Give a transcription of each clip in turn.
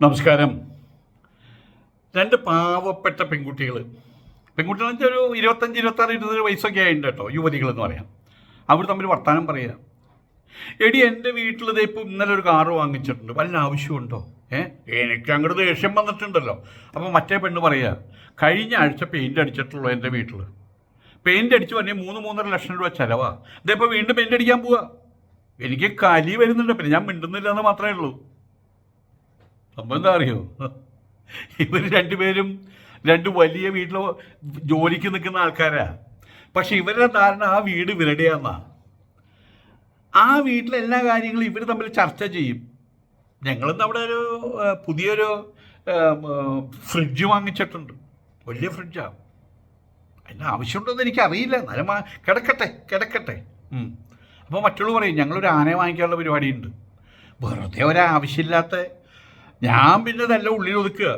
നമസ്കാരം. രണ്ട് പാവപ്പെട്ട പെൺകുട്ടികൾ എന്ന് വെച്ചാൽ ഒരു ഇരുപത്തഞ്ച് ഇരുപത്താറ് ഇരുപത് വയസ്സൊക്കെ ആയിട്ടുണ്ട് കേട്ടോ യുവതികളെന്ന് പറയാം. അവർ തമ്മിൽ വർത്തമാനം പറയുക എടി എന്റെ വീട്ടിൽ ഇതേ ഇപ്പോൾ ഇന്നലെ ഒരു കാറ് വാങ്ങിച്ചിട്ടുണ്ട് വല്ല ആവശ്യമുണ്ടോ? ഏ? എനിക്ക് അങ്ങോട്ട് ദേഷ്യം വന്നിട്ടുണ്ടല്ലോ. അപ്പോൾ മറ്റേ പെണ്ണ് പറയുക കഴിഞ്ഞ ആഴ്ച പെയിന്റ് അടിച്ചിട്ടുള്ളൂ എന്റെ വീട്ടിൽ പെയിന്റ് അടിച്ച് പറഞ്ഞാൽ മൂന്ന് മൂന്നര ലക്ഷം രൂപ ചിലവാ. ഇതിപ്പോൾ വീണ്ടും പെയിന്റ് അടിക്കാൻ പോവാ. എനിക്ക് കലി വരുന്നുണ്ട് പിന്നെ ഞാൻ മിണ്ടുന്നില്ല എന്ന് മാത്രമേ ഉള്ളൂ. സംഭവം എന്താ അറിയോ? ഇവർ രണ്ടുപേരും രണ്ട് വലിയ വീട്ടിൽ ജോലിക്ക് നിൽക്കുന്ന ആൾക്കാരാ. പക്ഷെ ഇവരുടെ ധാരണ ആ വീട് ഇവരുടെയാന്നാ. ആ വീട്ടിലെ എല്ലാ കാര്യങ്ങളും ഇവർ തമ്മിൽ ചർച്ച ചെയ്യും. ഞങ്ങളിന്ന് അവിടെ ഒരു പുതിയൊരു ഫ്രിഡ്ജ് വാങ്ങിച്ചിട്ടുണ്ട്. വലിയ ഫ്രിഡ്ജാണ് അതിന് ആവശ്യമുണ്ടോയെന്ന് എനിക്കറിയില്ല. ആ- കിടക്കട്ടെ കിടക്കട്ടെ. അപ്പോൾ മറ്റുള്ളവർ പറയും ഞങ്ങളൊരു ആനയെ വാങ്ങിക്കാനുള്ള പരിപാടിയുണ്ട്. വെറുതെ ഒരാവശ്യമില്ലാത്ത ഞാൻ പിന്നെ നല്ല ഉള്ളിൽ ഒതുക്കുക.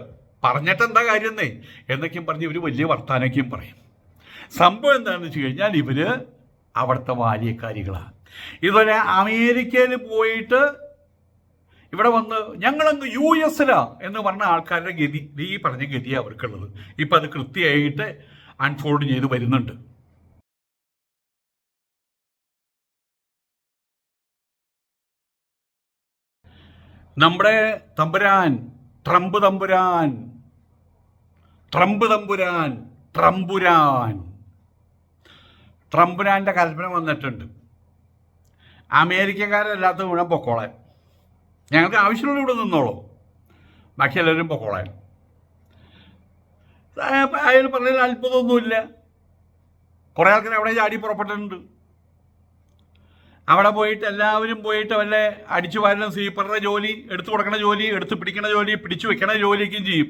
പറഞ്ഞിട്ട് എന്താ കാര്യം എന്നേ എന്നൊക്കെയും പറഞ്ഞ് ഇവർ വലിയ വർത്താനൊക്കെയും പറയും. സംഭവം എന്താണെന്ന് വെച്ച് കഴിഞ്ഞാൽ ഇവർ അവിടുത്തെ ബാല്യക്കാരികളാണ് ഇതുപോലെ അമേരിക്കയിൽ പോയിട്ട് ഇവിടെ വന്ന് ഞങ്ങളങ്ങ് യു എസിലാ എന്ന് പറഞ്ഞ ആൾക്കാരുടെ ഗതി ഈ പറഞ്ഞ ഗതിയാണ് അവർക്കുള്ളത്. ഇപ്പം അത് കൃത്യമായിട്ട് അൺഫോൾഡ് ചെയ്ത് വരുന്നുണ്ട്. നമ്മുടെ തമ്പുരാൻ ട്രംപ് തമ്പുരാൻ ട്രംപ് തമ്പുരാൻ ട്രംപുരാൻ ട്രംപുരാന്റെ കൽപ്പന വന്നിട്ടുണ്ട് അമേരിക്കക്കാരല്ലാത്ത മുഴുവൻ പൊക്കോളെ ഞങ്ങൾക്ക് ആവശ്യമുള്ള ഇവിടെ നിന്നോളൂ ബാക്കി എല്ലാവരും പൊക്കോളെ അയാൾ പറഞ്ഞതിൽ അത്ഭുതമൊന്നുമില്ല കുറേ ആൾക്കാർ അവിടെ ചാടി പുറപ്പെട്ടിട്ടുണ്ട് അവിടെ പോയിട്ട് എല്ലാവരും പോയിട്ട് വല്ല അടിച്ചു വാരുന്ന സ്വീപ്പറുടെ ജോലി എടുത്തു കൊടുക്കണ ജോലി എടുത്ത് പിടിക്കണ ജോലി പിടിച്ചു വെക്കണ ജോലിയൊക്കെയും ചെയ്യും.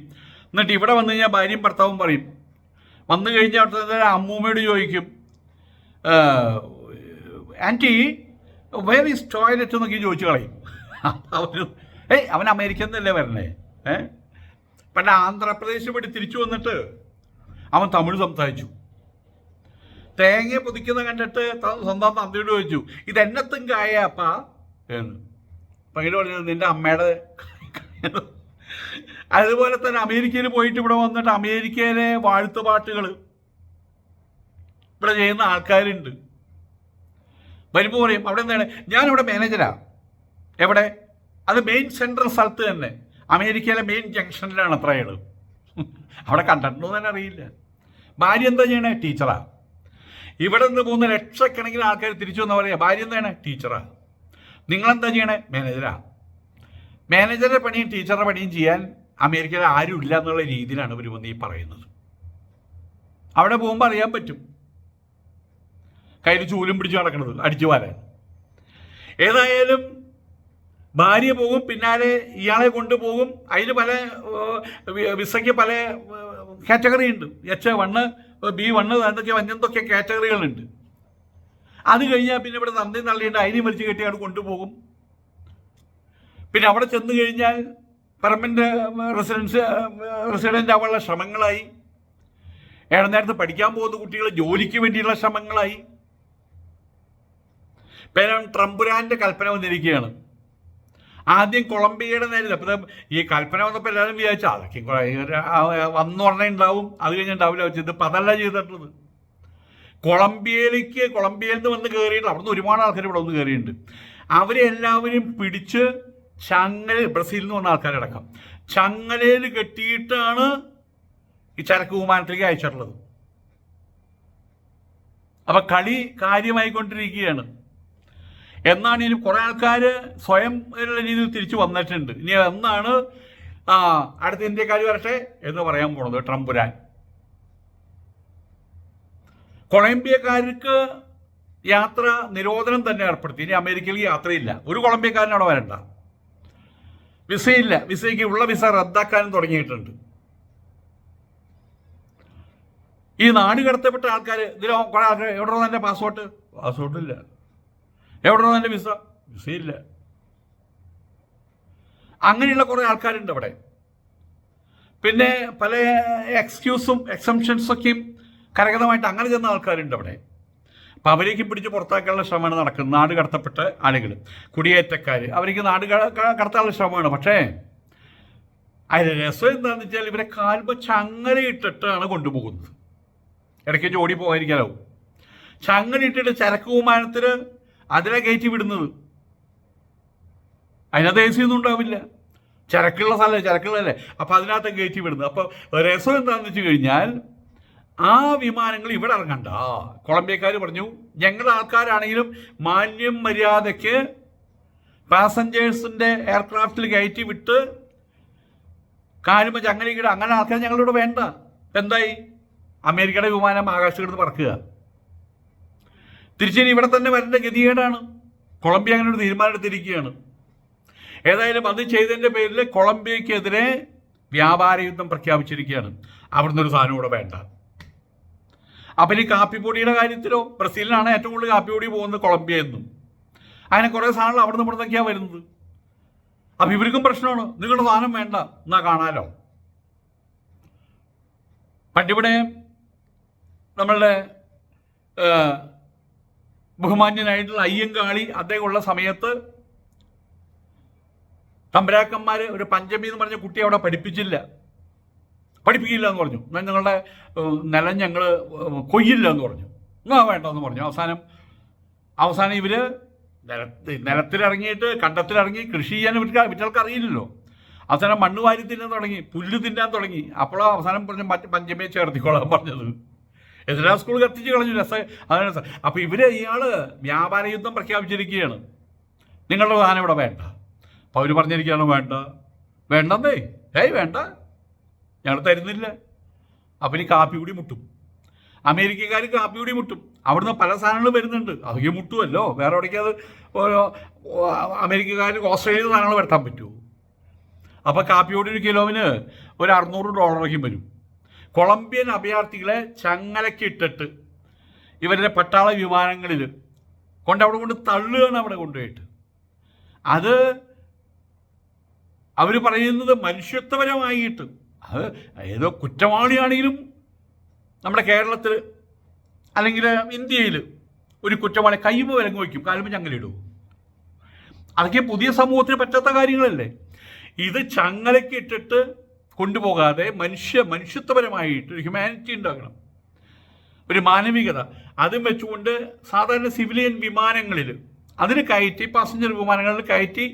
എന്നിട്ട് ഇവിടെ വന്നു കഴിഞ്ഞാൽ ഭാര്യയും ഭർത്താവും പറയും. വന്നു കഴിഞ്ഞാൽ അവിടുത്തെ അമ്മൂമ്മയോട് ചോദിക്കും ആന്റി വേർ ഈസ് ടോയ്ലറ്റ് എന്നൊക്കെ ചോദിച്ചു കളയും. അവന് ഏയ് അവൻ അമേരിക്കൻ എന്നല്ലേ വരണേ? ഏ? പണ്ട് ആന്ധ്രാപ്രദേശ് പോയിട്ട് തിരിച്ചു വന്നിട്ട് അവൻ തമിഴ് സംസാരിച്ചു. തേങ്ങ പൊതിക്കുന്ന കണ്ടിട്ട് സ്വന്തം തന്തിയോട് ചോദിച്ചു ഇത് എന്നത്തും കായ അപ്പാ എന്ന് പയ്യന് പറഞ്ഞത് നിന്റെ അമ്മയുടെ അതുപോലെ തന്നെ അമേരിക്കയിൽ പോയിട്ട് ഇവിടെ വന്നിട്ട് അമേരിക്കയിലെ വാഴ്ത്തുപാട്ടുകൾ ഇവിടെ ചെയ്യുന്ന ആൾക്കാരുണ്ട്. വരുമ്പോൾ പറയും അവിടെ എന്താണ്? ഞാനിവിടെ മാനേജരാ എവിടെ? അത് മെയിൻ സെൻട്രൽ സ്ഥലത്ത് തന്നെ. അമേരിക്കയിലെ മെയിൻ ജംഗ്ഷനിലാണ് അത്ര അയാൾ അവിടെ കണ്ടിട്ടുണ്ടോ തന്നെ അറിയില്ല. ഭാര്യ എന്താ ചെയ്യണേ? ടീച്ചറാ ഇവിടെ നിന്ന് പോകുന്ന ലക്ഷക്കണക്കിന് ആൾക്കാർ തിരിച്ചു വന്ന പറയാ ഭാര്യ എന്താണ്? ടീച്ചറാ. നിങ്ങളെന്താ ചെയ്യണേ? മാനേജരാ മാനേജറുടെ പണിയും ടീച്ചറുടെ പണിയും ചെയ്യാൻ അമേരിക്കയിൽ ആരും ഇല്ല എന്നുള്ള രീതിയിലാണ് ഇവർ വന്ന് ഈ പറയുന്നത്. അവിടെ പോകുമ്പോൾ അറിയാൻ പറ്റും. കയ്യിൽ ചൂലും പിടിച്ച് നടക്കുന്നത് അടിച്ചു വാരാൻ. ഏതായാലും ഭാര്യ പോകും പിന്നാലെ ഇയാളെ കൊണ്ടുപോകും. അതിൽ പല വിസയ്ക്ക് പല കാറ്റഗറി ഉണ്ട്. എച്ച് വണ്ണ് ബി വണ്ണ് എന്തൊക്കെ എന്തൊക്കെ കാറ്റഗറികളുണ്ട്. അത് കഴിഞ്ഞാൽ പിന്നെ ഇവിടെ നന്ദി നള്ളിയുണ്ട് അതിനെ വലിച്ചു കെട്ടി അവിടെ കൊണ്ടുപോകും. പിന്നെ അവിടെ ചെന്ന് കഴിഞ്ഞാൽ പെർമനന്റ് റെസിഡൻസ് റെസിഡന്റ് ആവാനുള്ള ശ്രമങ്ങളായി. നേരത്ത് പഠിക്കാൻ പോകുന്ന കുട്ടികൾ ജോലിക്ക് വേണ്ടിയുള്ള ശ്രമങ്ങളായി. പേരാണ് ട്രംപുരാന്റെ കൽപ്പന വന്നിരിക്കുകയാണ്. ആദ്യം കൊളംബിയയുടെ നേരിൽ. അപ്പം ഈ കൽപ്പന വന്നപ്പോൾ എല്ലാവരും വിചാരിച്ചു അതൊക്കെ വന്നുടനെ ഉണ്ടാവും അത് കഴിഞ്ഞിട്ടുണ്ടാവില്ല വെച്ചത് ഇപ്പം അതല്ല ചെയ്തിട്ടുള്ളത്. കൊളംബിയയിലേക്ക് കൊളംബിയയിൽ നിന്ന് വന്ന് കയറിയിട്ട് അവിടുന്ന് ഒരുപാട് ആൾക്കാർ ഇവിടെ വന്ന് കയറിയിട്ടുണ്ട് അവരെ എല്ലാവരും പിടിച്ച് ചങ്ങല ബ്രസീലിൽ നിന്ന് വന്ന ആൾക്കാരടക്കം ചങ്ങലയിൽ കെട്ടിയിട്ടാണ് ഈ ചരക്ക് വിമാനത്തിലേക്ക് അയച്ചിട്ടുള്ളത്. അപ്പൊ കളി കാര്യമായിക്കൊണ്ടിരിക്കുകയാണ്. എന്നാണ് ഇനി കുറേ ആൾക്കാർ സ്വയം ഉള്ള രീതിയിൽ തിരിച്ചു വന്നിട്ടുണ്ട്. ഇനി എന്നാണ് ആ അടുത്ത ഇന്ത്യക്കാർ വരട്ടെ എന്ന് പറയാൻ പോണത് ട്രംപുരാൻ. കൊളംബിയക്കാർക്ക് യാത്ര നിരോധനം തന്നെ ഏർപ്പെടുത്തി. ഇനി അമേരിക്കയിലേക്ക് യാത്രയില്ല. ഒരു കൊളംബിയക്കാരനും അവിടെ വരണ്ട. വിസയില്ല. വിസയ്ക്ക് ഉള്ള വിസ റദ്ദാക്കാനും തുടങ്ങിയിട്ടുണ്ട്. ഈ നാട് കടത്തപ്പെട്ട ആൾക്കാർ ഇതിലോ കുറെ ആൾക്കാർ എവിടെ തന്നെ പാസ്പോർട്ട് പാസ്പോർട്ട്? ഇല്ല എവിടെ തന്നെ വിസ? വിസയില്ല. അങ്ങനെയുള്ള കുറേ ആൾക്കാരുണ്ട് അവിടെ. പിന്നെ പല എക്സ്ക്യൂസും എക്സംഷൻസൊക്കെയും കരകതമായിട്ട് അങ്ങനെ ചെന്ന ആൾക്കാരുണ്ട് അവിടെ. അപ്പം അവരേക്ക് പിടിച്ച് പുറത്താക്കാനുള്ള ശ്രമമാണ് നടക്കുന്നത്. നാട് കടത്തപ്പെട്ട ആളുകൾ കുടിയേറ്റക്കാർ അവർക്ക് നാട് കടത്താനുള്ള ശ്രമമാണ്. പക്ഷേ അതിന് രസം എന്താണെന്ന് വെച്ചാൽ ഇവരെ കാൽമ ചങ്ങലയിട്ടിട്ടാണ് കൊണ്ടുപോകുന്നത്. ഇടയ്ക്ക് ജോഡി പോകാതിരിക്കാനാവും ചങ്ങലയിട്ടിട്ട് ചരക്ക് വിമാനത്തിൽ അതിലെ കയറ്റി വിടുന്നത്. അതിനകത്ത് എ സി ഒന്നും ഉണ്ടാവില്ല. ചരക്കുള്ള സ്ഥലമല്ലേ ചരക്കുള്ളതല്ലേ? അപ്പോൾ അതിനകത്ത് കയറ്റി വിടുന്നത്. അപ്പോൾ രസം എന്താണെന്ന് വെച്ച് കഴിഞ്ഞാൽ ആ വിമാനങ്ങൾ ഇവിടെ ഇറങ്ങണ്ട. കൊളംബിയക്കാർ പറഞ്ഞു ഞങ്ങളുടെ ആൾക്കാരാണെങ്കിലും മാന്യം മര്യാദയ്ക്ക് പാസഞ്ചേഴ്സിന്റെ എയർക്രാഫ്റ്റിൽ കയറ്റി വിട്ട് കാലുമ ചങ്ങലിക്കിട അങ്ങനെ ആൾക്കാർ ഞങ്ങളിവിടെ വേണ്ട. എന്തായി? അമേരിക്കയുടെ വിമാനം ആകാശത്ത് കിടന്ന് പറക്കുക. തിരിച്ചിനി ഇവിടെ തന്നെ വരേണ്ട ഗതികേടാണ്. കൊളംബിയ അങ്ങനെ ഒരു തീരുമാനം എടുത്തിരിക്കുകയാണ് ഏതായാലും അത് ചെയ്തതിന്റെ പേരിൽ കൊളംബിയക്കെതിരെ വ്യാപാര യുദ്ധം പ്രഖ്യാപിച്ചിരിക്കുകയാണ്. അവിടുന്ന് ഒരു സാധനം കൂടെ വേണ്ട. അപ്പം ഈ കാപ്പിപ്പൊടിയുടെ കാര്യത്തിലോ? ബ്രസീലിനാണ് ഏറ്റവും കൂടുതൽ കാപ്പിപ്പൊടി പോകുന്നത് കൊളംബിയ എന്നും. അങ്ങനെ കുറേ സാധനങ്ങൾ അവിടുന്ന് ഇവിടുന്നൊക്കെയാണ് വരുന്നത്. അപ്പം ഇവർക്കും പ്രശ്നമാണ്. നിങ്ങളുടെ സാധനം വേണ്ട. എന്നാ കാണാലോ. പണ്ടിവിടെ നമ്മളുടെ ബഹുമാന്യനായിട്ടുള്ള അയ്യങ്കാളി അദ്ദേഹമുള്ള സമയത്ത് തമ്പരാക്കന്മാർ ഒരു പഞ്ചമി എന്ന് പറഞ്ഞ കുട്ടിയെ അവിടെ പഠിപ്പിച്ചില്ല. പഠിപ്പിക്കില്ല എന്ന് പറഞ്ഞു. എന്നാൽ ഞങ്ങളുടെ നിലം ഞങ്ങൾ കൊയ്യില്ല എന്ന് പറഞ്ഞു. എന്നാ വേണ്ടെന്ന് പറഞ്ഞു. അവസാനം അവസാനം ഇവർ നിലത്ത് നിലത്തിലിറങ്ങിയിട്ട് കണ്ടത്തിലിറങ്ങി കൃഷി ചെയ്യാൻ ഇവർക്ക് ഇവർക്ക് അറിയില്ലല്ലോ. അവസാനം മണ്ണ് വാരി തിന്നാൻ തുടങ്ങി പുല്ല് തിന്നാൻ തുടങ്ങി. അപ്പോഴാണ് അവസാനം പറഞ്ഞു പഞ്ചമിയെ ചേർത്തിക്കോളാൻ പറഞ്ഞത്. എതിരാ സ്കൂൾ കത്തിച്ച് കളഞ്ഞു? രസ അതാണ് അപ്പോൾ ഇവർ ഇയാൾ വ്യാപാര യുദ്ധം പ്രഖ്യാപിച്ചിരിക്കുകയാണ്. നിങ്ങളുടെ സാധനം ഇവിടെ വേണ്ട. അപ്പോൾ അവർ പറഞ്ഞിരിക്കുകയാണ് വേണ്ട. വേണ്ടെന്നേ. ഏയ് വേണ്ട. ഞങ്ങൾ തരുന്നില്ല. അപ്പം ഇനി കാപ്പി കൂടി മുട്ടും. അമേരിക്കക്കാർ കാപ്പി കൂടി മുട്ടും. അവിടുന്ന് പല സാധനങ്ങളും വരുന്നുണ്ട്. അതൊക്കെ മുട്ടുമല്ലോ വേറെ എവിടേക്ക് അത് ഓരോ അമേരിക്കക്കാർക്ക് ഓസ്ട്രേലിയയിൽ സാധനങ്ങൾ വരുത്താൻ പറ്റുമോ? അപ്പോൾ കാപ്പിയോടി ഒരു കിലോവിന് ഒരു അറുന്നൂറ് ഡോളറൊക്കെയും വരും. കൊളംബിയൻ അഭയാർത്ഥികളെ ചങ്ങലക്കിട്ടിട്ട് ഇവരുടെ പട്ടാള വിമാനങ്ങളിൽ കൊണ്ട് അവിടെ കൊണ്ട് തള്ളുകയാണ് അവിടെ കൊണ്ടുപോയിട്ട്. അത് അവർ പറയുന്നത് മനുഷ്യത്വപരമായിട്ട്. അത് ഏതോ കുറ്റവാളിയാണെങ്കിലും നമ്മുടെ കേരളത്തിൽ അല്ലെങ്കിൽ ഇന്ത്യയിൽ ഒരു കുറ്റവാളി കയ്യുമ്പ് വിലങ്ങ് വയ്ക്കും കാലുമ്പ് ചങ്ങലിടും അതൊക്കെ പുതിയ സമൂഹത്തിന് പറ്റാത്ത കാര്യങ്ങളല്ലേ? ഇത് ചങ്ങലയ്ക്ക് ഇട്ടിട്ട് കൊണ്ടുപോകാതെ മനുഷ്യ മനുഷ്യത്വപരമായിട്ട് ഹ്യൂമാനിറ്റി ഉണ്ടാക്കണം ഒരു മാനവികത. അതും വെച്ചുകൊണ്ട് സാധാരണ സിവിലിയൻ വിമാനങ്ങളിൽ അതിന് കയറ്റി പാസഞ്ചർ വിമാനങ്ങളിൽ കയറ്റി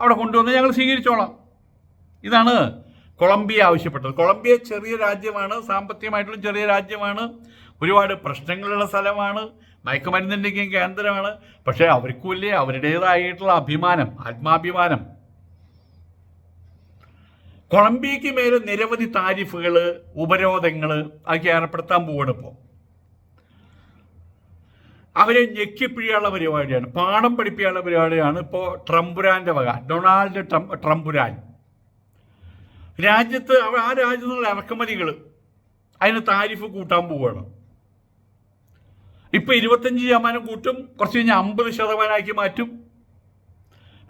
അവിടെ കൊണ്ടുവന്ന് ഞങ്ങൾ സ്വീകരിച്ചോളാം. ഇതാണ് കൊളംബിയ ആവശ്യപ്പെട്ടത്. കൊളംബിയ ചെറിയ രാജ്യമാണ് സാമ്പത്തികമായിട്ടുള്ള ചെറിയ രാജ്യമാണ്. ഒരുപാട് പ്രശ്നങ്ങളുള്ള സ്ഥലമാണ്. മയക്കുമരുന്നിന്റെയും കേന്ദ്രമാണ്. പക്ഷേ അവർക്കും ഇല്ലേ അവരുടേതായിട്ടുള്ള അഭിമാനം ആത്മാഭിമാനം. കൊളംബിയയ്ക്ക് മേലെ നിരവധി താരിഫുകൾ ഉപരോധങ്ങൾ അതൊക്കെ ഏർപ്പെടുത്താൻ പോകണപ്പോൾ അവരെ ഞെക്കിപ്പിഴിയുള്ള പരിപാടിയാണ് പാഠം പഠിപ്പിക്കാനുള്ള പരിപാടിയാണ് ഇപ്പോൾ ട്രംപുരാന്റെ വക ഡൊണാൾഡ് ട്രംപ് ട്രംപുരാൻ. രാജ്യത്ത് ആ രാജ്യത്തുള്ള ഇറക്കുമതികൾ അതിന് താരിഫ് കൂട്ടാൻ പോവുകയാണ് ഇപ്പം ഇരുപത്തഞ്ച് ശതമാനം കൂട്ടും കുറച്ച് കഴിഞ്ഞാൽ അമ്പത് ശതമാനമാക്കി മാറ്റും.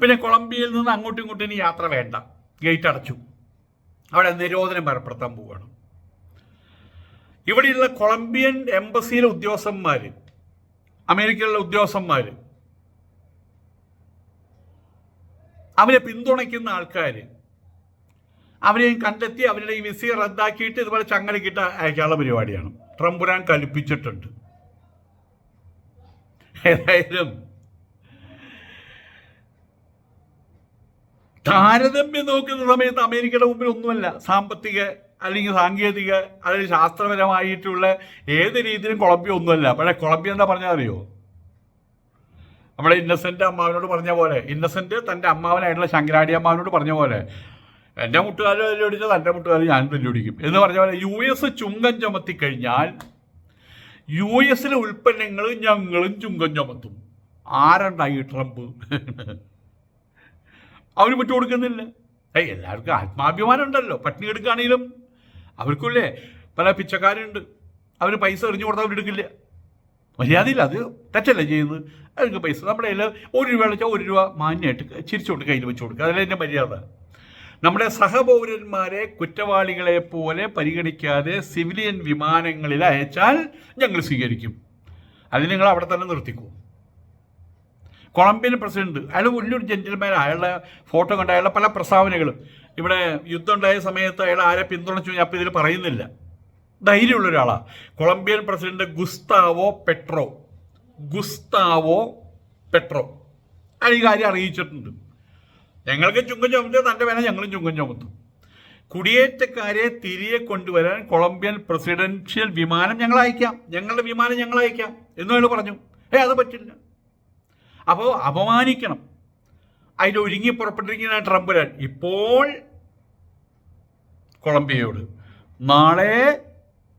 പിന്നെ കൊളംബിയയിൽ നിന്ന് അങ്ങോട്ടും ഇങ്ങോട്ടും ഇനി യാത്ര വേണ്ട ഗേറ്റ് അടച്ചു. അവിടെ നിരോധനം ഏർപ്പെടുത്താൻ പോവുകയാണ് ഇവിടെയുള്ള കൊളംബിയൻ എംബസിയിലെ ഉദ്യോഗസ്ഥന്മാർ അമേരിക്കയിലുള്ള ഉദ്യോഗസ്ഥന്മാർ അവരെ പിന്തുണയ്ക്കുന്ന ആൾക്കാർ അവരെയും കണ്ടെത്തി അവരുടെ ഈ വിസ റദ്ദാക്കിയിട്ട് ഇതുപോലെ ചങ്ങലക്കിട്ട് അയക്കാനുള്ള പരിപാടിയാണ്. ട്രംപുരാൻ കൽപ്പിച്ചിട്ടുണ്ട്. ഏതായാലും താരതമ്യം നോക്കുന്ന സമയത്ത് അമേരിക്കയുടെ മുമ്പിൽ ഒന്നുമല്ല സാമ്പത്തിക അല്ലെങ്കിൽ സാങ്കേതിക അല്ലെങ്കിൽ ശാസ്ത്രപരമായിട്ടുള്ള ഏത് രീതിയിലും കൊളംബിയ ഒന്നുമല്ല. പക്ഷേ കൊളംബിയ എന്താ പറഞ്ഞാൽ അറിയോ? നമ്മുടെ ഇന്നസെന്റ് അമ്മാവനോട് പറഞ്ഞ പോലെ ഇന്നസെന്റ് തന്റെ അമ്മാവനായിട്ടുള്ള ശങ്കരാടി അമ്മാവനോട് പറഞ്ഞ പോലെ എന്റെ മുട്ടുകാർ വെല്ലുവിടിച്ചാൽ തന്റെ മുട്ടുകാർ ഞാൻ വെല്ലുവിടിക്കും എന്ന് പറഞ്ഞ പോലെ യു എസ് ചുങ്കം ചുമത്തി കഴിഞ്ഞാൽ യു എസിലെ ഉൽപ്പന്നങ്ങൾ ഞങ്ങളും ചുങ്കം ചുമത്തും. ആരുണ്ടായി ട്രംപ്? അവർ വിട്ടു കൊടുക്കുന്നില്ല. ഏയ് എല്ലാവർക്കും ആത്മാഭിമാനം ഉണ്ടല്ലോ പട്ടിണി എടുക്കുകയാണെങ്കിലും അവർക്കുമില്ലേ പല പിച്ചക്കാരുണ്ട്. അവർ പൈസ എറിഞ്ഞു കൊടുത്താൽ അവരെടുക്കില്ല മര്യാദയില്ല അത് തെറ്റല്ലേ ചെയ്യുന്നത്? അവർക്ക് പൈസ നമ്മുടെ കയ്യിൽ ഒരു രൂപ വെച്ചാൽ ഒരു രൂപ മാന്യമായിട്ട് ചിരിച്ചുകൊണ്ട് കയ്യിൽ വെച്ച് കൊടുക്കുക. അതല്ല എന്റെ മര്യാദ? നമ്മുടെ സഹപൗരന്മാരെ കുറ്റവാളികളെ പോലെ പരിഗണിക്കാതെ സിവിലിയൻ വിമാനങ്ങളിൽ അയച്ചാൽ ഞങ്ങൾ സ്വീകരിക്കും. അത് നിങ്ങൾ അവിടെ തന്നെ നിർത്തിക്കൂ. Colombian president. അയാൾ വലിയൊരു ജെന്റിൽമാൻ അയാളുടെ ഫോട്ടോ കണ്ട അയാളുടെ പല പ്രസ്താവനകളും. ഇവിടെ യുദ്ധം ഉണ്ടായ സമയത്ത് അയാൾ ആരെ പിന്തുണച്ചു ഞാൻ അപ്പോൾ ഇതിൽ പറയുന്നില്ല. ധൈര്യമുള്ള ഒരാളാണ് Colombian president Gustavo Petro. Gustavo Petro. അയാൾ ഈ കാര്യം അറിയിച്ചിട്ടുണ്ട്. ഞങ്ങൾക്ക് ചുങ്കം ചുമത്തിയ തന്റെ വേണം ഞങ്ങളും ചുങ്കം ചുമത്തും. കുടിയേറ്റക്കാരെ തിരികെ കൊണ്ടുവരാൻ കൊളംബിയൻ പ്രസിഡൻഷ്യൽ വിമാനം ഞങ്ങൾ അയക്കാം ഞങ്ങളുടെ വിമാനം ഞങ്ങൾ അയക്കാം എന്ന് അയാൾ പറഞ്ഞു. ഏ അത് പറ്റില്ല. അപ്പോൾ അപമാനിക്കണം. അതിന്റെ ഒരുങ്ങി പുറപ്പെട്ടിരിക്കുന്ന ട്രംപുരാൻ ഇപ്പോൾ കൊളംബിയയോട് നാളെ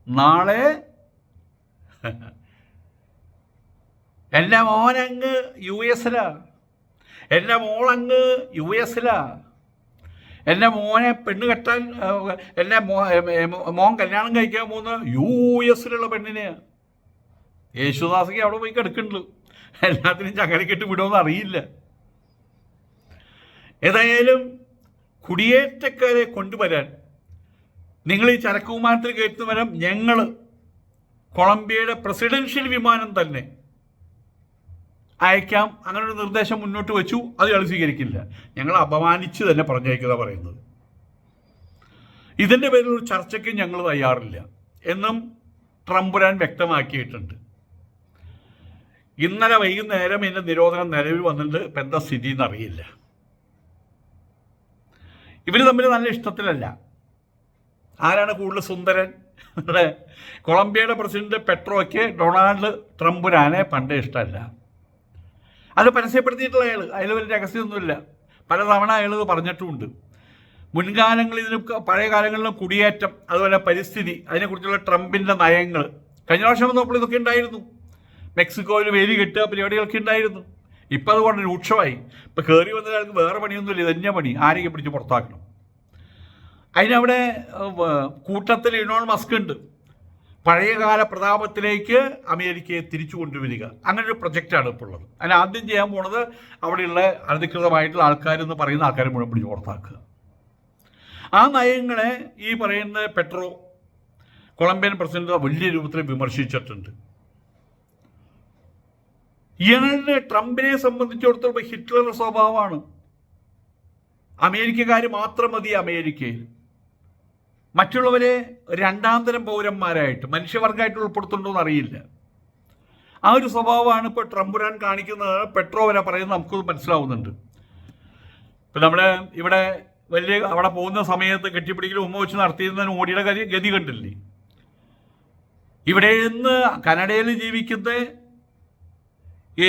നാളെ എന്റെ മോനങ്ങ് യു എസിലാ എന്റെ മോളങ്ങ് യു എസിലാ എന്റെ മോനെ പെണ്ണ് കെട്ടാൻ എന്റെ മോൻ കല്യാണം കഴിക്കാൻ പോകുന്ന യു എസിലുള്ള പെണ്ണിനെയാണ് യേശുദാസിക്ക് അവിടെ പോയി കിടക്കുന്നുള്ളൂ എല്ലാത്തിനും ചങ്ങലക്കെട്ട് വിടുമെന്ന് അറിയില്ല. ഏതായാലും കുടിയേറ്റക്കാരെ കൊണ്ടുവരാൻ നിങ്ങൾ ഈ ചരക്ക് വിമാനത്തിൽ കയറ്റുന്ന വരം ഞങ്ങൾ കൊളംബിയയുടെ പ്രസിഡൻഷ്യൽ വിമാനം തന്നെ അയക്കാം. അങ്ങനെ ഒരു നിർദ്ദേശം മുന്നോട്ട് വെച്ചു. അത് ഇയാൾ സ്വീകരിക്കില്ല. ഞങ്ങൾ അപമാനിച്ച് തന്നെ പറഞ്ഞയക്കുക പറയുന്നത്. ഇതിന്റെ പേരിൽ ഒരു ചർച്ചയ്ക്ക് ഞങ്ങൾ തയ്യാറില്ല എന്നും ട്രംപുരാൻ വ്യക്തമാക്കിയിട്ടുണ്ട്. ഇന്നലെ വൈകുന്നേരം ഇതിന്റെ നിരോധനം നിലവിൽ വന്നിട്ട് ഇപ്പം എന്താ സ്ഥിതി എന്നറിയില്ല. ഇവർ തമ്മിൽ നല്ല ഇഷ്ടത്തിലല്ല. ആരാണ് കൂടുതൽ സുന്ദരൻ? ഇവിടെ കൊളംബിയയുടെ പ്രസിഡന്റ് പെട്രോയ്ക്ക് ഡൊണാൾഡ് ട്രംപുരാനെ പണ്ടേ ഇഷ്ടമല്ല. അത് പരസ്യപ്പെടുത്തിയിട്ടുള്ള അയാൾ അതിൽ വലിയ രഹസ്യമൊന്നുമില്ല. പല തവണ അയാൾ പറഞ്ഞിട്ടുമുണ്ട് മുൻകാലങ്ങളിൽ ഇതിന് പഴയ കാലങ്ങളിലും കുടിയേറ്റം അതുപോലെ പരിസ്ഥിതി അതിനെക്കുറിച്ചുള്ള ട്രംപിന്റെ നയങ്ങൾ. കഴിഞ്ഞ പ്രാവശ്യം നോക്കുമ്പോൾ ഇതൊക്കെ ഉണ്ടായിരുന്നു. മെക്സിക്കോയിൽ വേലി കെട്ടുക പരിപാടികളൊക്കെ ഉണ്ടായിരുന്നു. ഇപ്പം അതുകൊണ്ട് രൂക്ഷമായി. ഇപ്പം കയറി വന്ന വേറെ പണിയൊന്നുമില്ല. ഇത് തന്നെ പണി. ആരെയും പിടിച്ച് പുറത്താക്കണം? അതിനവിടെ കൂട്ടത്തിൽ ഇനോൺ മസ്ക് ഉണ്ട്. പഴയകാല പ്രതാപത്തിലേക്ക് അമേരിക്കയെ തിരിച്ചു കൊണ്ടുവരിക. അങ്ങനെ ഒരു പ്രൊജക്റ്റാണ് ഇപ്പോൾ ഉള്ളത്. അതിന് ആദ്യം ചെയ്യാൻ പോണത് അവിടെയുള്ള അനധികൃതമായിട്ടുള്ള ആൾക്കാരെന്ന് പറയുന്ന ആൾക്കാരെ മുഴുവൻ പിടിച്ച് പുറത്താക്കുക. ആ നയങ്ങളെ ഈ പറയുന്ന പെട്രോ കൊളംബിയൻ പ്രസിഡന്റ് വലിയ രൂപത്തിൽ വിമർശിച്ചിട്ടുണ്ട്. ഇയാളുടെ ട്രംപിനെ സംബന്ധിച്ചിടത്തോളം ഹിറ്റ്ലറുടെ സ്വഭാവമാണ്. അമേരിക്കക്കാർ മാത്രം മതി അമേരിക്കയിൽ. മറ്റുള്ളവരെ രണ്ടാം തരം പൗരന്മാരായിട്ട് മനുഷ്യവർഗമായിട്ട് ഉൾപ്പെടുത്തുന്നുണ്ടോ എന്ന് അറിയില്ല ആ ഒരു സ്വഭാവമാണ് ഇപ്പോൾ ട്രംപുരാൻ കാണിക്കുന്നത്. പെട്രോ വരെ പറയുന്നത് നമുക്ക് മനസ്സിലാവുന്നുണ്ട്. ഇപ്പം നമ്മുടെ ഇവിടെ വലിയ അവിടെ പോകുന്ന സമയത്ത് കെട്ടിപ്പിടിക്കലും ഉമ്മ വെച്ച് നടത്തിയിരുന്നതിന് ഗതി ഗതി കണ്ടില്ലേ? ഇവിടെ നിന്ന് കനഡയിൽ ജീവിക്കുന്ന ഈ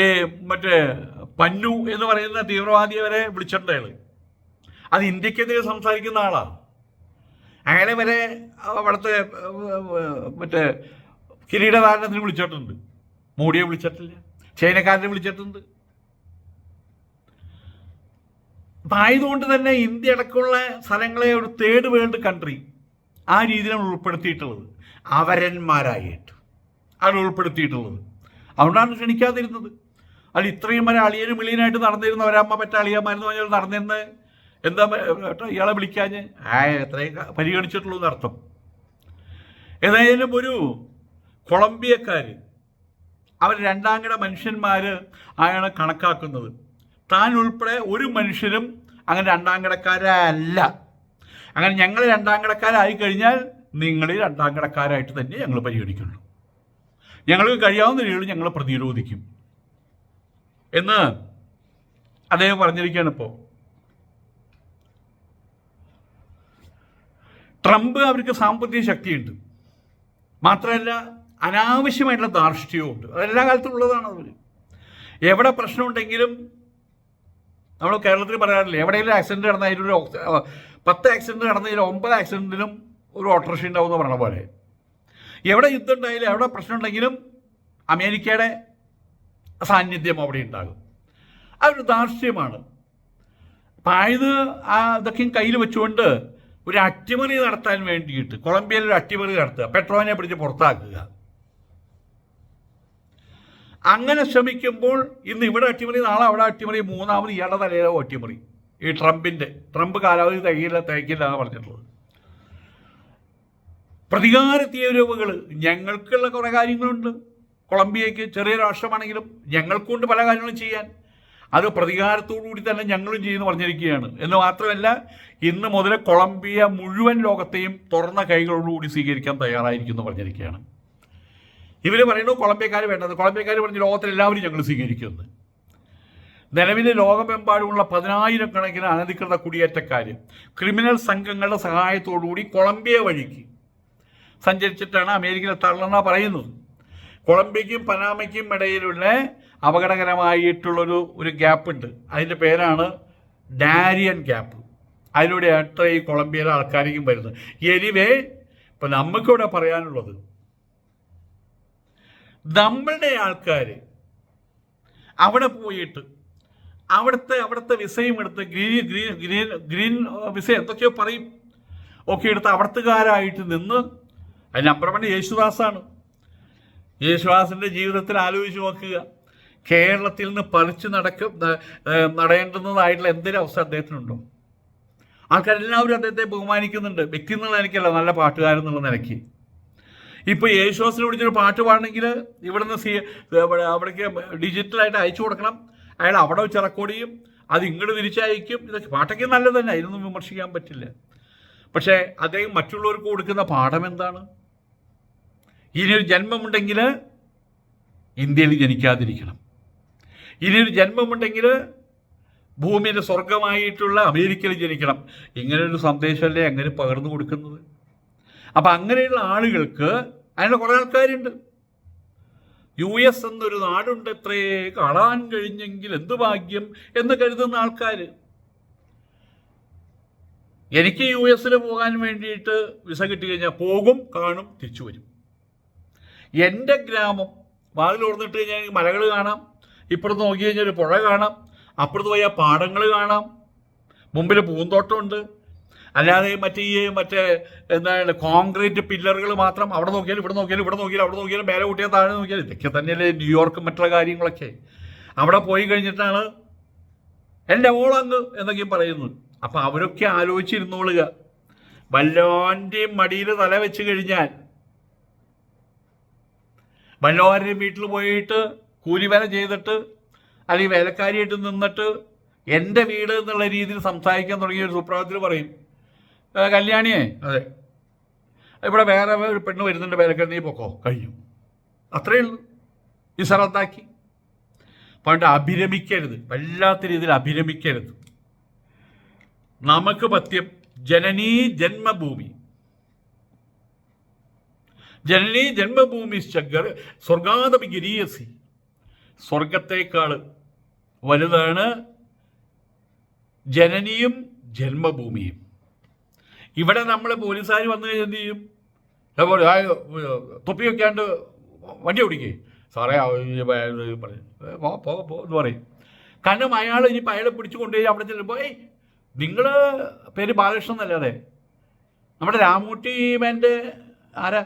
മറ്റേ പന്നു എന്ന് പറയുന്ന തീവ്രവാദിയെ വരെ വിളിച്ചിട്ടുണ്ട് അത് ഇന്ത്യക്കെതിരെ സംസാരിക്കുന്ന ആളാണ് അയാളെ വരെ അവിടുത്തെ മറ്റേ കിരീടധാരണത്തിന് വിളിച്ചിട്ടുണ്ട്. മോഡിയെ വിളിച്ചിട്ടില്ല. ചൈനക്കാരനെ വിളിച്ചിട്ടുണ്ട്. ആയതുകൊണ്ട് തന്നെ ഇന്ത്യ അടക്കമുള്ള സ്ഥലങ്ങളെ ഒരു തേർഡ് വേൾഡ് കൺട്രി ആ രീതിയിലാണ് ഉൾപ്പെടുത്തിയിട്ടുള്ളത്. അവരന്മാരായിട്ട് ആണ് ഉൾപ്പെടുത്തിയിട്ടുള്ളത്. അതുകൊണ്ടാണ് ക്ഷണിക്കാതിരുന്നത്. അല്ല ഇത്രയും വരെ അളിയനും വിളിയനായിട്ട് നടന്നിരുന്ന ഒരമ്മ പറ്റ അളിയന്മാരെന്ന് പറഞ്ഞാൽ നടന്നിരുന്ന എന്താ ഇയാളെ വിളിക്കാഞ്ഞ്? ആ എത്രയും പരിഗണിച്ചിട്ടുള്ളൂ എന്നർത്ഥം. ഏതായാലും ഒരു കൊളംബിയക്കാർ അവർ രണ്ടാംകിട മനുഷ്യന്മാർ ആയാണ് കണക്കാക്കുന്നത്. താൻ ഉൾപ്പെടെ ഒരു മനുഷ്യരും അങ്ങനെ രണ്ടാം കിടക്കാരല്ല അങ്ങനെ ഞങ്ങൾ രണ്ടാം കിടക്കാരായി കഴിഞ്ഞാൽ നിങ്ങൾ രണ്ടാം കിടക്കാരായിട്ട് തന്നെ ഞങ്ങൾ പരിഗണിക്കുള്ളൂ. ഞങ്ങൾക്ക് കഴിയാവുന്ന രീതിയിൽ ഞങ്ങൾ പ്രതിരോധിക്കും. എന്ന് അദ്ദേഹം പറഞ്ഞിരിക്കുകയാണ് ഇപ്പോൾ ട്രംപ് അവർക്ക് സാമ്പത്തിക ശക്തിയുണ്ട്. മാത്രമല്ല അനാവശ്യമായിട്ടുള്ള ധാർഷ്ട്യവും ഉണ്ട് അതെല്ലാ കാലത്തും ഉള്ളതാണ് അവർ എവിടെ പ്രശ്നമുണ്ടെങ്കിലും നമ്മൾ കേരളത്തിൽ പറയാറില്ല എവിടെയെങ്കിലും ആക്സിഡന്റ് നടന്ന ആ, പത്ത് ആക്സിഡന്റ് നടന്നതിൽ ഒമ്പത് ആക്സിഡന്റിലും ഒരു ഓട്ടോറിക്ഷ ഉണ്ടാവും എന്ന് പറഞ്ഞ പോലെ. എവിടെ യുദ്ധം ഉണ്ടായാലും എവിടെ പ്രശ്നം ഉണ്ടെങ്കിലും അമേരിക്കയുടെ സാന്നിധ്യം അവിടെ ഉണ്ടാകും. അതൊരു ഒരു ധാർഷ്ട്യമാണ് അപ്പം ആയത് ആ ഇതൊക്കെയും കയ്യിൽ വെച്ചുകൊണ്ട് ഒരു അട്ടിമറി നടത്താൻ വേണ്ടിയിട്ട് കൊളംബിയയിൽ ഒരു അട്ടിമറി നടത്തുക പെട്രോനെ പിടിച്ച് പുറത്താക്കുക. അങ്ങനെ ശ്രമിക്കുമ്പോൾ ഇന്ന് ഇവിടെ അട്ടിമറി നാളെ അവിടെ അട്ടിമറി മൂന്നാമത് ഇയാളുടെ തലയിലോ അട്ടിമറി. ഈ ട്രംപിന്റെ ട്രംപ് കാലാവധി തയ്യില്ല തയ്ക്കില്ല എന്ന് പറഞ്ഞിട്ടുള്ളത്. പ്രതികാര തീവ്രവുകൾ ഞങ്ങൾക്കുള്ള കുറേ കാര്യങ്ങളുണ്ട്. കൊളംബിയയ്ക്ക് ചെറിയ രാഷ്ട്രമാണെങ്കിലും ഞങ്ങൾക്കുണ്ട് പല കാര്യങ്ങളും ചെയ്യാൻ. അത് പ്രതികാരത്തോടു കൂടി തന്നെ ഞങ്ങളും ചെയ്യുന്നു പറഞ്ഞിരിക്കുകയാണ്. എന്ന് മാത്രമല്ല ഇന്ന് മുതൽ കൊളംബിയ മുഴുവൻ ലോകത്തെയും തുറന്ന കൈകളോടുകൂടി സ്വീകരിക്കാൻ തയ്യാറായിരിക്കുന്നു പറഞ്ഞിരിക്കുകയാണ്. ഇവർ പറയുന്നു കൊളംബിയക്കാർ വേണ്ടത്. കൊളംബിയക്കാർ പറഞ്ഞു ലോകത്തിലെല്ലാവരും ഞങ്ങൾ സ്വീകരിക്കുന്നു നിലവിൽ ലോകമെമ്പാടുമുള്ള പതിനായിരക്കണക്കിന് അനധികൃത കുടിയേറ്റക്കാർ ക്രിമിനൽ സംഘങ്ങളുടെ സഹായത്തോടുകൂടി കൊളംബിയ വഴിക്ക് സഞ്ചരിച്ചിട്ടാണ് അമേരിക്കയിൽ എത്താറുള്ളതെന്നാണ് പറയുന്നത്. കൊളംബിയയ്ക്കും പനാമയ്ക്കും ഇടയിലുള്ള അപകടകരമായിട്ടുള്ളൊരു ഒരു ഗ്യാപ്പ് ഉണ്ട്. അതിന്റെ പേരാണ് ഡാരിയൻ ഗ്യാപ്പ് അതിലൂടെ അത്ര ഈ കൊളംബിയയിലെ ആൾക്കാരേക്കും വരുന്നത്. എനിവേ ഇപ്പം നമുക്കിവിടെ പറയാനുള്ളത് നമ്മളുടെ ആൾക്കാർ അവിടെ പോയിട്ട് അവിടുത്തെ അവിടുത്തെ വിസയും എടുത്ത് green green green green visa എന്തൊക്കെയോ പറയും. ഒക്കെ എടുത്ത് അവിടത്തുകാരായിട്ട് നിന്ന് അതിന് നമ്പർ വൺ യേശുദാസാണ്. യേശുദാസിന്റെ ജീവിതത്തിൽ ആലോചിച്ച് നോക്കുക. കേരളത്തിൽ നിന്ന് പറിച്ചു നടക്കും നടേണ്ടുന്നതായിട്ടുള്ള എന്തെങ്കിലും അവസ്ഥ അദ്ദേഹത്തിനുണ്ടോ? ആൾക്കാരെല്ലാവരും അദ്ദേഹത്തെ ബഹുമാനിക്കുന്നുണ്ട്. വ്യക്തി എന്നുള്ള നല്ല പാട്ടുകാരൻ എന്നുള്ള നിലയ്ക്ക്. ഇപ്പോൾ യേശുദാസിനെ വിളിച്ചൊരു പാട്ട് പാടണമെങ്കിൽ ഇവിടെ നിന്ന് സി അവിടേക്ക് ഡിജിറ്റലായിട്ട് അയച്ചു കൊടുക്കണം. അയാൾ അവിടെ വെച്ച് റെക്കോർഡ് ചെയ്യും. അത് ഇങ്ങോട്ട് തിരിച്ചയക്കും. ഇതൊക്കെ പാട്ടൊക്കെ നല്ലത് തന്നെ. അതിനൊന്നും വിമർശിക്കാൻ പറ്റില്ല. പക്ഷേ അദ്ദേഹം മറ്റുള്ളവർക്ക് കൊടുക്കുന്ന പാഠം എന്താണ്? ഇനിയൊരു ജന്മമുണ്ടെങ്കിൽ ഇന്ത്യയിൽ ജനിക്കാതിരിക്കണം. ഇനിയൊരു ജന്മമുണ്ടെങ്കിൽ ഭൂമിയുടെ സ്വർഗമായിട്ടുള്ള അമേരിക്കയിൽ ജനിക്കണം. ഇങ്ങനൊരു സന്ദേശമല്ലേ അങ്ങനെ പകർന്നു കൊടുക്കുന്നത്? അപ്പം അങ്ങനെയുള്ള ആളുകൾക്ക് അതിന് കുറേ ആൾക്കാരുണ്ട്. യു എസ് എന്നൊരു നാടുണ്ട് എത്രേ കാണാൻ കഴിഞ്ഞെങ്കിൽ എന്ത് ഭാഗ്യം എന്ന് കരുതുന്ന ആൾക്കാർ എനിക്ക് യു എസിൽ പോകാൻ വേണ്ടിയിട്ട് വിസ കിട്ടി കഴിഞ്ഞാൽ പോകും കാണും തിരിച്ചു വരും. എന്റെ ഗ്രാമം. വാതിൽ ഓർന്നിട്ട് കഴിഞ്ഞാൽ മലകൾ കാണാം. ഇപ്പുറത്ത് നോക്കി കഴിഞ്ഞാൽ ഒരു പുഴ കാണാം. അപ്പുറത്ത് പോയാൽ പാടങ്ങൾ കാണാം. മുമ്പിൽ പൂന്തോട്ടമുണ്ട്. അല്ലാതെ മറ്റേ ഈ മറ്റേ എന്താണ് കോൺക്രീറ്റ് പില്ലറുകൾ മാത്രം അവിടെ നോക്കിയാലും ഇവിടെ നോക്കിയാലും ഇവിടെ നോക്കിയാലും അവിടെ നോക്കിയാലും മേലെ കൂട്ടിയാൽ താഴെ നോക്കിയാലും ഇതൊക്കെ തന്നെയല്ലേ ന്യൂയോർക്ക് മറ്റുള്ള കാര്യങ്ങളൊക്കെ. അവിടെ പോയി കഴിഞ്ഞിട്ടാണ് എന്റെ ഓളങ്ങ് എന്നൊക്കെ പറയുന്നത് അപ്പം അവരൊക്കെ ആലോചിച്ചിരുന്നോളുക. വല്ലോന്റെയും മടിയിൽ തല വെച്ച് കഴിഞ്ഞാൽ വല്ലവരുടെയും വീട്ടിൽ പോയിട്ട് കൂലി കൂലിവേല ചെയ്തിട്ട് അല്ലെങ്കിൽ വേലക്കാരിയായിട്ട് നിന്നിട്ട് എന്റെ വീട് എന്നുള്ള രീതിയിൽ സംസാരിക്കാൻ തുടങ്ങിയ ഒരു സുപ്രഭാതത്തിൽ പറയും. കല്യാണിയെ? അതെ. ഇവിടെ വേറെ ഒരു പെണ്ണ് വരുന്നുണ്ട് വേലക്കാരി നീ പൊക്കോ. കഴിഞ്ഞു അത്രയേ ഉള്ളൂ. ഈ സ്ഥലത്താക്കി. പണ്ട് അഭിരമിക്കരുത്. വല്ലാത്ത രീതിയിൽ അഭിരമിക്കരുത്. നമുക്ക് പത്യം ജനനീ ജന്മഭൂമി. ജനനീ ജന്മഭൂമി ശങ്കർ സ്വർഗാതപി ഗിരീയസി. സ്വർഗത്തേക്കാൾ വലുതാണ് ജനനിയും ജന്മഭൂമിയും. ഇവിടെ നമ്മൾ പോലീസുകാർ വന്നു കഴിഞ്ഞാൽ എന്ത് ചെയ്യും? തൊപ്പി വെക്കാണ്ട് വണ്ടി ഓടിക്കേ. സാറേ പറയും. പോ പോ പോ പറയും. കാരണം അയാൾ ഇനിയിപ്പോൾ അയാളെ പിടിച്ചു കൊണ്ടുപോയി അവിടെ ചെല്ലുമ്പോൾ ഏയ് നിങ്ങൾ പേര് ബാലകൃഷ്ണൻ എന്നല്ലാതെ നമ്മുടെ രാമൂട്ടി മേന്റെ ആരാ?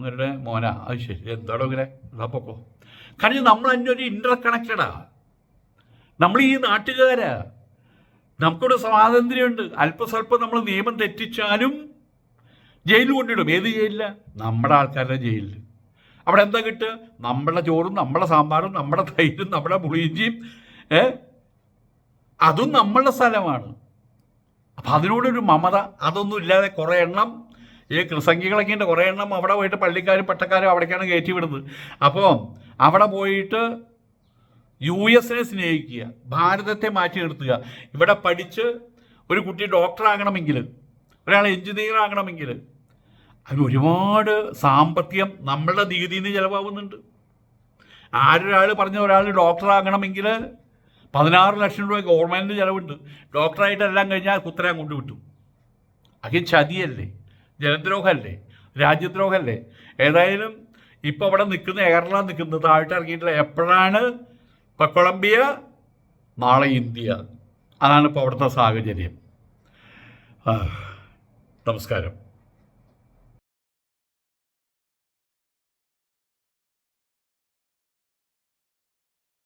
ഉങ്ങളുടെ മോന. അത് ശരി. എന്താണോ ഇങ്ങനെ പൊക്കോ. കാരണം നമ്മൾ അതിന്റെ ഒരു ഇന്റർ കണക്റ്റഡാ നമ്മൾ ഈ നാട്ടുകാരാ. നമുക്കൊരു സ്വാതന്ത്ര്യമുണ്ട്. അല്പസ്വല്പം നമ്മൾ നിയമം തെറ്റിച്ചാലും ജയിലിൽ കൊണ്ടിടും. ഏത് ജയിലില്ല നമ്മുടെ ആൾക്കാരുടെ ജയിലിൽ അവിടെ എന്താ കിട്ടുക? നമ്മുടെ ചോറും നമ്മുടെ സാമ്പാറും നമ്മുടെ തൈരും നമ്മുടെ പുളിയിഞ്ചിയും ഏ? അതും നമ്മളുടെ സ്ഥലമാണ്. അപ്പം അതിനോടൊരു മമത അതൊന്നും ഇല്ലാതെ കുറേ എണ്ണം ഈ കൃസംഗികളൊക്കെ ഉണ്ട്. കുറേ എണ്ണം അവിടെ പോയിട്ട് പള്ളിക്കാരും പട്ടക്കാരും അവിടേക്കാണ് കയറ്റി വിടുന്നത്. അപ്പോൾ അവിടെ പോയിട്ട് യു എസിനെ സ്നേഹിക്കുക ഭാരതത്തെ മാറ്റി നിർത്തുക. ഇവിടെ പഠിച്ച് ഒരു കുട്ടി ഡോക്ടറാകണമെങ്കിൽ ഒരാൾ എഞ്ചിനീയർ ആകണമെങ്കിൽ അതിന് ഒരുപാട് സാമ്പത്തികം നമ്മളുടെ നികുതിയിൽ നിന്ന് ചിലവാകുന്നുണ്ട്. ആരൊരാൾ പറഞ്ഞ ഒരാൾ ഡോക്ടറാകണമെങ്കിൽ പതിനാറ് ലക്ഷം രൂപ ഗവൺമെന്റിന് ചിലവുണ്ട്. ഡോക്ടറായിട്ടെല്ലാം കഴിഞ്ഞാൽ കുത്തരാൻ കൊണ്ടുവിട്ടു അത് ചതിയല്ലേ? ജനദ്രോഹമല്ലേ രാജ്യദ്രോഹമല്ലേ ഏതായാലും ഇപ്പോൾ അവിടെ നിൽക്കുന്ന എയർലൈൻ നിൽക്കുന്നത് താഴ്ത്ത് ഇറങ്ങിയിട്ടില്ല എപ്പോഴാണ്? ഇപ്പോൾ കൊളംബിയ നാളെ ഇന്ത്യ. അതാണ് ഇപ്പോൾ അവിടുത്തെ സാഹചര്യം. നമസ്കാരം.